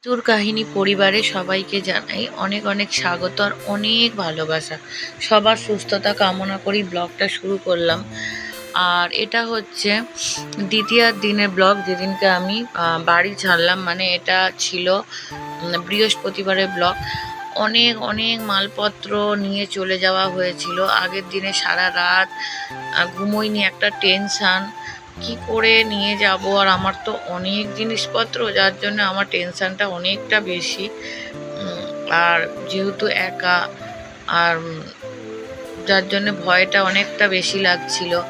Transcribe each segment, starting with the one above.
মৃত্যুর কাহিনী পরিবারে সবাইকে জানাই অনেক অনেক স্বাগত আর অনেক ভালোবাসা। সবার সুস্থতা কামনা করি ব্লগটা শুরু করলাম। আর এটা হচ্ছে দ্বিতীয় দিনের ব্লগ, যেদিনকে আমি বাড়ি ছাড়লাম। মানে এটা ছিল বৃহস্পতিবারের ব্লগ। অনেক অনেক মালপত্র নিয়ে চলে যাওয়া হয়েছিল। আগের দিনে সারা রাত ঘুমোইনি, একটা টেনশান। কি করে নিয়ে যাব? আর আমার তো অনেক জিনিসপত্র, যার জন্য আমার টেনশানটা অনেকটা বেশি। আর যেহেতু একা, আর যার জন্য ভয়টা অনেকটা বেশি লাগছিল।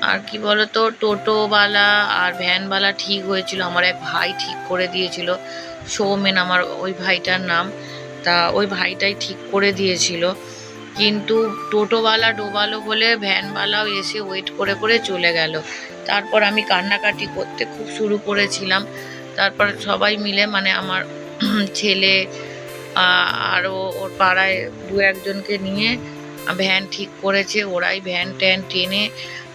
আর কি বলতো, টোটোওয়ালা আর ভ্যানওয়ালা ঠিক হয়েছিল। আমার এক ভাই ঠিক করে দিয়েছিল। সৌমেন আমার ওই ভাইটার নাম। তা ওই ভাইটাই ঠিক করে দিয়েছিল। কিন্তু টোটোওয়ালা ডোবালো বলে ভ্যানওয়ালাও এসে ওয়েট করে করে চলে গেল। তারপর আমি কান্নাকাটি করতে খুব শুরু করেছিলাম। তারপর সবাই মিলে মানে আমার ছেলে আরও ওর পাড়ায় দু একজনকে নিয়ে ভ্যান ঠিক করেছে। ওরাই ভ্যান ট্যান টেনে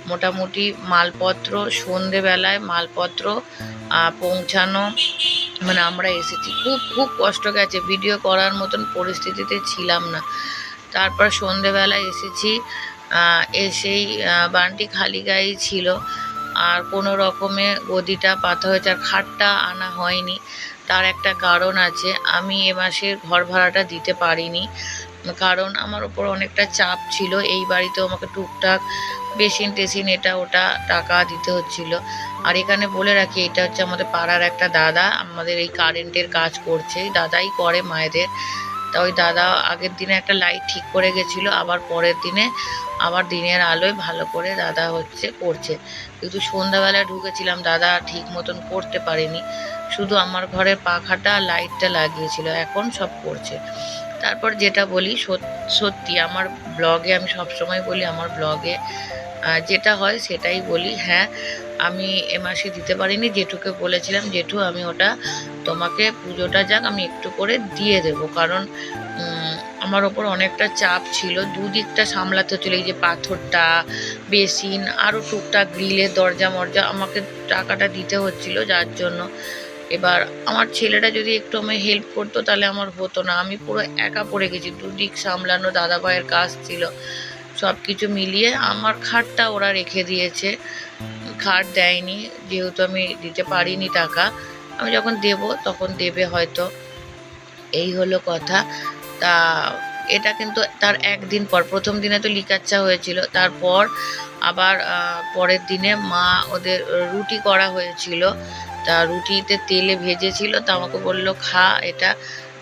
মোটামুটি মালপত্র, সন্ধেবেলায় মালপত্র পৌঁছানো মানে আমরা এসেছি। খুব খুব কষ্ট গেছে। ভিডিও করার মতন পরিস্থিতিতে ছিলাম না। তারপর সন্ধেবেলায় এসেছি এসেই বানটি খালি গায়েই ছিল। আর কোনো রকমে গদিটা পাতা হয়েছে, আর খাটটা আনা হয়নি। তার একটা কারণ আছে, আমি এ মাসের ঘর ভাড়াটা দিতে পারিনি। কারণ আমার ওপর অনেকটা চাপ ছিল, এই বাড়িতেও আমাকে টুকটাক বেসিন টেসিন এটা ওটা টাকা দিতে হচ্ছিল। আর এখানে বলে রাখি, এটা হচ্ছে আমাদের পাড়ার একটা দাদা, আমাদের এই কারেন্টের কাজ করছে। দাদাই করে মায়েদের। তা ওই দাদা আগের দিনে একটা লাইট ঠিক করে গেছিল, আবার পরের দিনে আবার দিনের আলোয় ভালো করে দাদা হচ্ছে করছে। কিন্তু সন্ধ্যাবেলায় ঢুকেছিলাম, দাদা ঠিক মতন করতে পারেনি। শুধু আমার ঘরের পাখাটা লাইটটা লাগিয়েছিল, এখন সব করছে। তারপর যেটা বলি সত- সত্যি আমার ব্লগে আমি সবসময় বলি, আমার ব্লগে যেটা হয় সেটাই বলি। হ্যাঁ আমি এ মাসে দিতে পারিনি, জেঠুকে বলেছিলাম, জেঠু, আমি ওটা তোমাকে পুজোটা যাক, আমি একটু করে দিয়ে দেবো। কারণ আমার ওপর অনেকটা চাপ ছিল। দুদিকটা সামলাতে হচ্ছিল, এই যে পাথরটা, বেসিন আরও টুকটাক গ্রিলের দরজা, মরজা, আমাকে টাকাটা দিতে হচ্ছিল, যার জন্য। এবার আমার ছেলেটা যদি একটু আমায় হেল্প করতো, তাহলে আমার হতো না। আমি পুরো একা পড়ে গেছি, দুদিক সামলানো দাদা ভাইয়ের কাজ ছিল। সব কিছু মিলিয়ে আমার খাটটা ওরা রেখে দিয়েছে। খাট দেয়নি, যেহেতু আমি দিতে পারিনি টাকা। আমি যখন দেব, তখন দেবে হয়তো। এই হলো কথা। তা এটা কিন্তু তার একদিন পর, প্রথম দিনে তো লিকাচ্চা হয়েছিল। তারপর আবার পরের দিনে মা ওদের রুটি করা হয়েছিল। তা রুটিতে তেলে ভেজেছিল। তা আমাকে বলল, খা এটা।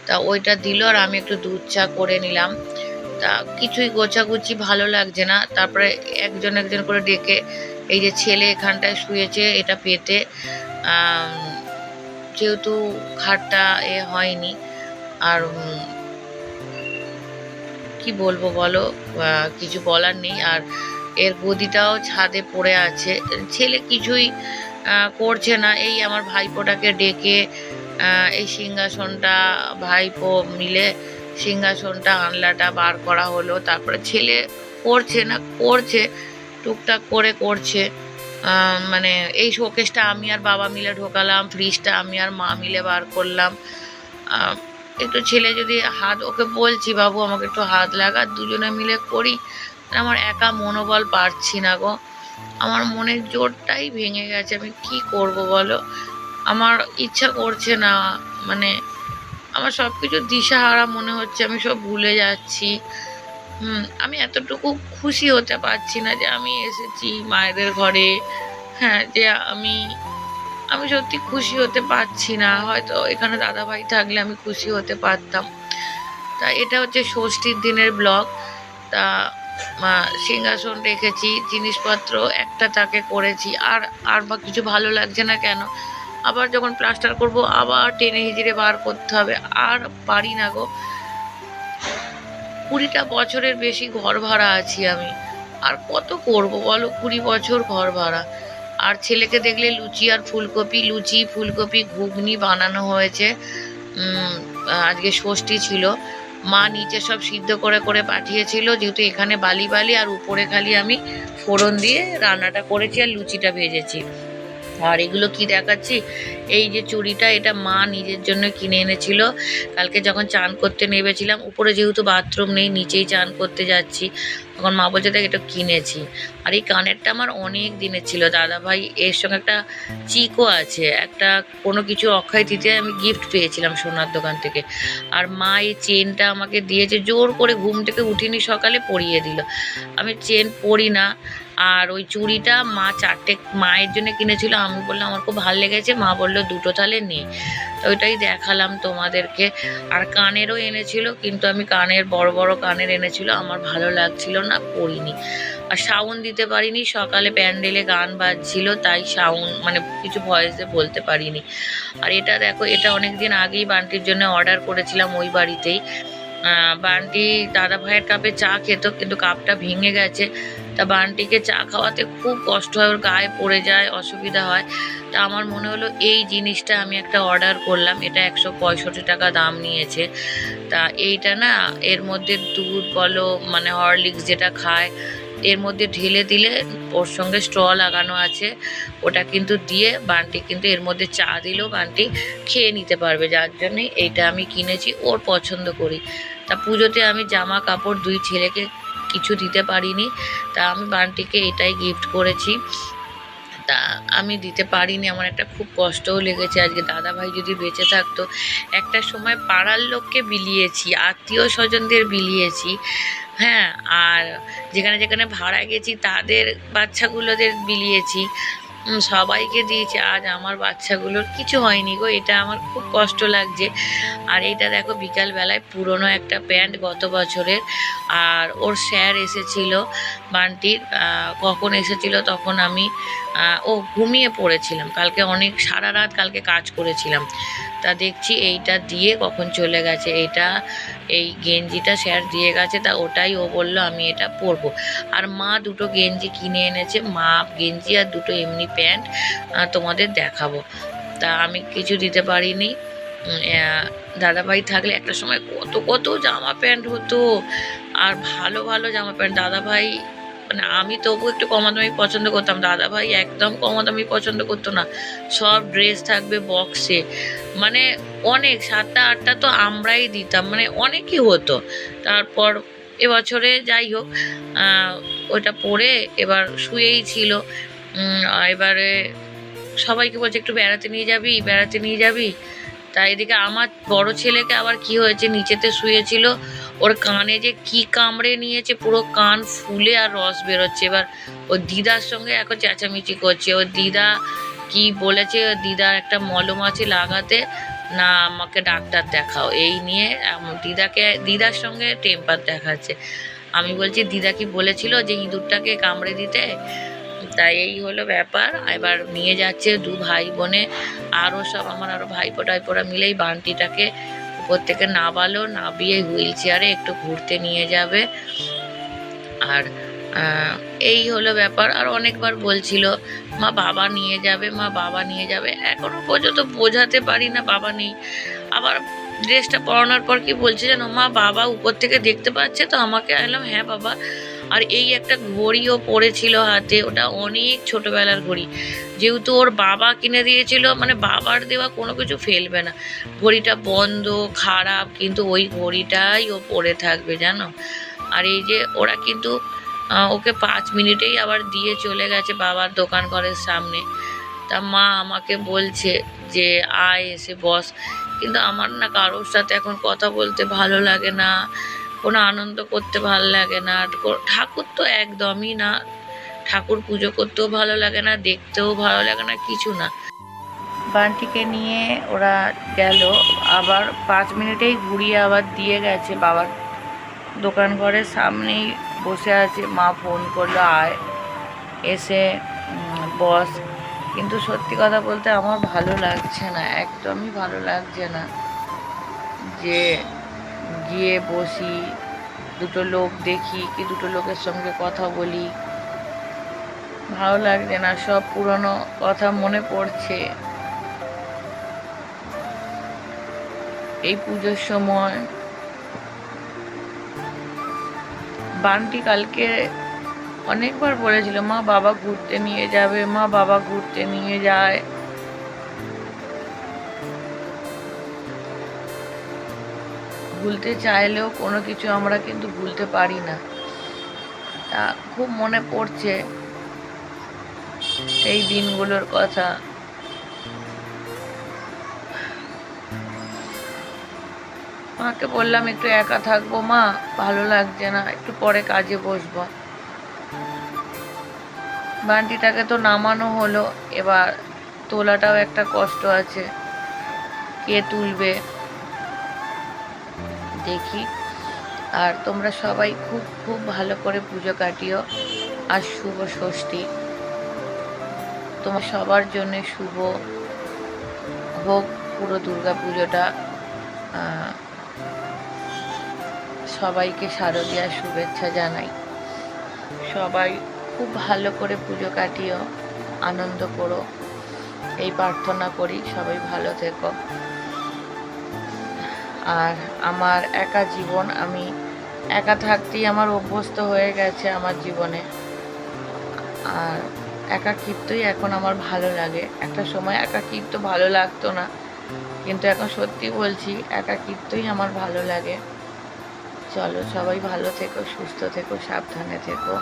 তা ওইটা দিল আর আমি একটু দুধ চা করে নিলাম। তা কিছুই গোছাগুছি ভালো লাগছে না। তারপরে একজন একজন করে ডেকে এই যে ছেলে এখানটায় শুয়েছে, এটা পেতে। যেহেতু খাটটা এ হয়নি, আর কি বলব বলো কিছু বলার নেই। আর এর গদিটাও ছাদে পড়ে আছে। ছেলে কিছুই করছে না। এই আমার ভাইপোটাকে ডেকে এই সিংহাসনটা ভাইপো মিলে সিংহাসনটা, আনলাটা বার করা হলো। তারপরে ছেলে করছে না করছে টুকটাক করে করছে। মানে এই শোকেসটা আমি আর বাবা মিলে ঢোকালাম, ফ্রিজটা আমি আর মা মিলে বার করলাম। একটু ছেলে যদি হাত, ওকে বলছি, বাবু, আমাকে একটু হাত লাগা, দুজনে মিলে করি। আমার একা মনোবল পারছি না গো। আমার মনের জোরটাই ভেঙে গেছে। আমি কি করব বলো? আমার ইচ্ছা করছে না মানে আমার সব কিছু দিশাহারা মনে হচ্ছে, আমি সব ভুলে যাচ্ছি। হুম, আমি এতটুকু খুশি হতে পারছি না যে আমি এসেছি মায়েদের ঘরে। হ্যাঁ যে আমি আমি সত্যি খুশি হতে পারছি না। হয়তো এখানে দাদা ভাই থাকলে আমি খুশি হতে পারতাম। তা এটা হচ্ছে ষষ্ঠীর দিনের ব্লগ। তা সিংহাসন রেখেছি, জিনিসপত্র একটা তাকে করেছি। আর আর বা কিছু ভালো লাগছে না কেন? আবার যখন প্লাস্টার করব, আবার টেনে হিজিরে বার করতে হবে। আর পারি না গো। কুড়িটা বছরের বেশি ঘর ভাড়া আছি আমি। আর কত করব বলো? কুড়ি বছর ঘর ভাড়া। আর ছেলেকে দেখলে লুচি আর ফুলকপি, লুচি, ফুলকপি, ঘুগনি বানানো হয়েছে। আজকে ষষ্ঠী ছিল। মা নিচে সব সিদ্ধ করে করে পাঠিয়েছিল, যেহেতু এখানে বালি বালি আর উপরে খালি আমি ফোড়ন দিয়ে রান্নাটা করেছি আর লুচিটা ভেজেছি। আর এগুলো কি দেখাচ্ছি? এই যে চুড়িটা, এটা মা নিজের জন্য কিনে এনেছিল। কালকে যখন চান করতে নেমেছিলাম, উপরে যেহেতু বাথরুম নেই, নিচেই চান করতে যাচ্ছি। তখন মা বলছে, দেখ, এটা কিনেছি। আর এই কানেরটা আমার অনেক দিনের ছিল। দাদা ভাই এর সঙ্গে একটা চিকও আছে। একটা কোনো কিছু অক্ষয় তৃতীয় আমি গিফট পেয়েছিলাম সোনার দোকান থেকে। আর মা এই চেনটা আমাকে দিয়েছে, জোর করে ঘুম থেকে উঠিনি, সকালে পরিয়ে দিল। আমি চেন পরি না। আর ওই চুড়িটা মা চারটে, মায়ের জন্য কিনেছিল। আমি বললাম, আমার খুব ভালো লেগেছে। মা বলল, দুটো তাহলে নে। তো ওইটাই দেখালাম তোমাদেরকে। আর কানেরও এনেছিল, কিন্তু আমি কানের, বড় বড় কানের এনেছিল। আমার ভালো লাগছিল না, পরিনি। আর সাউন্ড দিতে পারিনি, সকালে প্যান্ডেলে গান বাজছিল, তাই সাউন্ড মানে কিছু ভয়েসে বলতে পারিনি। আর এটা দেখো, এটা অনেক দিন আগেই বান্টির জন্য অর্ডার করেছিলাম ওই বাড়িতেই। বান্টি দাদা ভাইয়ের কাপে চা খেত, কিন্তু কাপটা ভেঙে গেছে। তা বান্টিকে চা খাওয়াতে খুব কষ্ট হয়, ওর গায়ে পড়ে যায়, অসুবিধা হয়। তা আমার মনে হলো এই জিনিসটা আমি একটা অর্ডার করলাম, এটা একশো পঁয়ষট্টি টাকা দাম নিয়েছে। তা এইটা না, এর মধ্যে দুধ বলো মানে হরলিক্স যেটা খায়, এর মধ্যে ঢেলে দিলে ওর সঙ্গে স্ট্র লাগানো আছে। ওটা কিন্তু দিয়ে বান্টি কিন্তু এর মধ্যে চা দিলেও বান্টি খেয়ে নিতে পারবে। যার জন্যে এইটা আমি কিনেছি, ওর পছন্দ করি। তা পুজোতে আমি জামা কাপড় দুই ছেলেকে কিছু দিতে পারিনি। তা আমি বান্টিকে এটাই গিফট করেছি। তা আমি দিতে পারিনি, আমার একটা খুব কষ্টও লেগেছে। আজকে দাদা ভাই যদি বেঁচে থাকতো, একটা সময় পাড়ার লোককে বিলিয়েছি আত্মীয় স্বজনদের বিলিয়েছি হ্যাঁ আর যেখানে যেখানে ভাড়া গেছি, তাদের বাচ্চাগুলোদের বিলিয়েছি। সবাইকে দিয়েছে। আজ আমার বাচ্চাগুলোর কিছু হয়নি গো, এটা আমার খুব কষ্ট লাগছে। আর এটা দেখো, বিকালবেলায় পুরনো একটা প্যান্ট গত বছরের, আর ওর স্যার এসেছিল, বান্টির কখন এসেছিল তখন আমি ও ঘুমিয়ে পড়েছিলাম। কালকে অনেক, সারা রাত কালকে কাজ করেছিলাম। তা দেখছি এইটা দিয়ে কখন চলে গেছে, এইটা, এই গেঞ্জিটা স্যার দিয়ে গেছে, তা ওটাই ও বলল আমি এটা পরবো। আর মা দুটো গেঞ্জি কিনে এনেছে, মা গেঞ্জি আর দুটো এমনি প্যান্ট তোমাদের দেখাবো। তা আমি কিছু দিতে পারিনি। দাদাভাই থাকলে একটা সময় কত কত জামা প্যান্ট হতো, আর ভালো ভালো জামা প্যান্ট। দাদাভাই মানে আমি তবু একটু কমা দামি পছন্দ করতাম। দাদা ভাই একদম কমা দামি পছন্দ করতো না। সব ড্রেস থাকবে বক্সে মানে অনেক, সাতটা, আটটা তো আমরাই দিতাম। মানে অনেকই হতো। তারপর এবছরে যাই হোক ওটা পরে এবার শুয়েই ছিল। এবারে সবাইকে বলছে, একটু বেড়াতে নিয়ে যাবি, বেড়াতে নিয়ে যাবি? তাই এদিকে আমার বড় ছেলেকে আবার কি হয়েছে, নিচেতে শুয়েছিল। ওর কানে যে কি কামড়ে নিয়েছে, পুরো কান ফুলে আর রস বেরোচ্ছে। এবার ওর দিদার সঙ্গে এখন চেঁচামেচি করছে। ওর দিদা কি বলেছে? ওর দিদার একটা মলম আছে লাগাতে, না, আমাকে ডাক্তার দেখাও। এই নিয়ে দিদাকে, দিদার সঙ্গে টেম্পার দেখাচ্ছে। আমি বলছি, দিদা কি বলেছিল যে ইঁদুরটাকে কামড়ে দিতে? তাই এই হলো ব্যাপার। এবার নিয়ে যাচ্ছে দু ভাই বোনে। আরও সব আমার আরও ভাইপো টাইপোরা মিলেই বান্টিটাকে উপর থেকে নাবালো নাবিয়ে হুইল চেয়ারে একটু ঘুরতে নিয়ে যাবে। আর এই হলো ব্যাপার। আর অনেকবার বলছিল, মা বাবা নিয়ে যাবে, মা বাবা নিয়ে যাবে। এখনও পর্যন্ত বোঝাতে পারি না, বাবা নেই। আবার ড্রেসটা পরানোর পর কি বলছে জানো? মা বাবা উপর থেকে দেখতে পাচ্ছে তো আমাকে? এলাম হ্যাঁ বাবা। আর এই একটা ঘড়িও পড়েছিল হাতে, ওটা অনেক ছোটবেলার ঘড়ি। যেহেতু ওর বাবা কিনে দিয়েছিল মানে বাবার দেওয়া কোনো কিছু ফেলবে না। ঘড়িটা বন্ধ, খারাপ, কিন্তু ওই ঘড়িটাই ও পরে থাকবে, জানো? আর এই যে ওরা কিন্তু ওকে পাঁচ মিনিটেই আবার দিয়ে চলে গেছে বাবার দোকান ঘরের সামনে। তা মা আমাকে বলছে যে, আয় এসে বস। কিন্তু আমার না কারোর সাথে এখন কথা বলতে ভালো লাগে না। কোনো আনন্দ করতে ভালো লাগে না। ঠাকুর তো একদমই না। ঠাকুর পুজো করতেও ভালো লাগে না, দেখতেও ভালো লাগে না, কিছু না। বান্টিকে নিয়ে ওরা গেল। আবার পাঁচ মিনিটেই ঘুরিয়ে আবার দিয়ে গেছে বাবার দোকান ঘরের সামনেই বসে আছে। মা ফোন করল, আয়। এসে বস। কিন্তু সত্যি কথা বলতে আমার ভালো লাগছে না, একদমই ভালো লাগছে না যে গিয়ে বসি, দুটো লোক দেখি, কি দুটো লোকের সঙ্গে কথা বলি। ভালো লাগছে না, সব পুরনো কথা মনে পড়ছে। এই পুজোর সময় বান্টি কালকে অনেকবার বলেছিল, মা বাবা ঘুরতে নিয়ে যাবে, মা বাবা ঘুরতে নিয়ে যায়। ভুলতে চাইলেও কোনো কিছু আমরা কিন্তু ভুলতে পারি না। তা খুব মনে পড়ছে সেই দিনগুলোর কথা। মাকে বললাম, একটু একা থাকব মা, ভালো লাগছে না, একটু পরে কাজে বসবো। বান্টিটাকে তো নামানো হলো, এবার তোলাটাও একটা কষ্ট আছে। কে তুলবে? দেখি। আর তোমরা সবাই খুব খুব ভালো করে পুজো কাটিও। আর শুভ ষষ্ঠী। তোমার সবার জন্য শুভ হোক পুরো দুর্গা পুজোটা সবাইকে শারদীয়ার শুভেচ্ছা জানাই। সবাই খুব ভালো করে পুজো কাটিও, আনন্দ করো। এই প্রার্থনা করি সবাই ভালো থেকো। আর আমার একা জীবন, আমি একা থাকতেই আমার অভ্যস্ত হয়ে গেছে আমার জীবনে। আর একাকিত্বই এখন আমার ভালো লাগে। একটা সময় একাকিত্ব ভালো লাগতো না, কিন্তু এখন সত্যি বলছি একাকিত্বই আমার ভালো লাগে। চলো সবাই ভালো থেকো, সুস্থ থেকো, সাবধানে থেকো।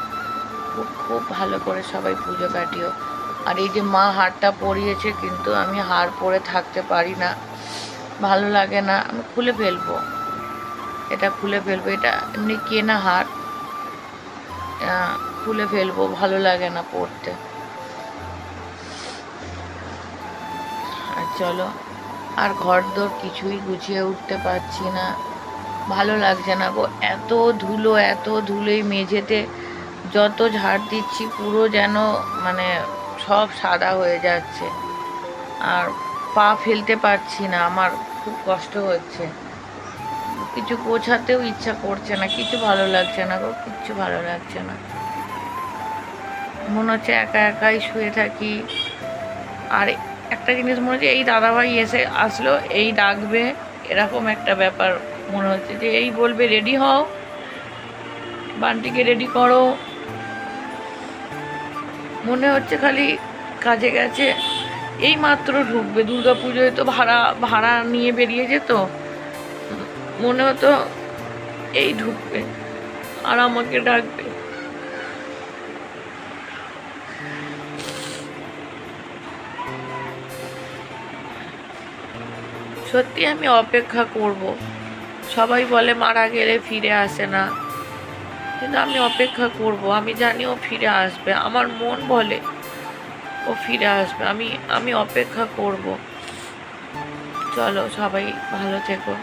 খুব খুব ভালো করে সবাই পুজো কাটিও। আর এই যে মা হারটা পরিয়েছে, কিন্তু আমি হার পরে থাকতে পারি না। ভালো লাগে না, আমি খুলে ফেলব। এটা খুলে ফেলব, এটা এমনি কেনা হার। খুলে ফেলব, ভালো লাগে না পরতে আর চলো, আর ঘর দোর কিছুই গুছিয়ে উঠতে পারছি না। ভালো লাগছে না গো, এত ধুলো, এত ধুলোই মেঝেতে। যত ঝাড় দিচ্ছি, পুরো যেন মানে সব সাদা হয়ে যাচ্ছে। আর পা ফেলতে পারছি না আমার। খুব কষ্ট হচ্ছে। কিছু গোছাতেও ইচ্ছা করছে না, কিছু ভালো লাগছে না গো, কিচ্ছু ভালো লাগছে না। মনে হচ্ছে একা একাই শুয়ে থাকি। আর একটা জিনিস মনে হচ্ছে এই দাদাভাই এসে আসলো, এই ডাকবে, এরকম একটা ব্যাপার মনে হচ্ছে যে এই বলবে, রেডি হও, বান্টিকে রেডি করো। মনে হচ্ছে খালি কাজে গেছে। এই মাত্র ঢুকবে দুর্গা পুজোয় তো ভাড়া ভাড়া নিয়ে বেরিয়ে যেত। মনে হতো এই ঢুকবে আর আমাকে ডাকবে। সত্যি আমি অপেক্ষা করব। সবাই বলে মারা গেলে ফিরে আসে না। কিন্তু আমি অপেক্ষা করব, আমি জানি ও ফিরে আসবে। আমার মন বলে ও ফিরে আসবে। আমি আমি অপেক্ষা করব। চলো সবাই ভালো থেকো।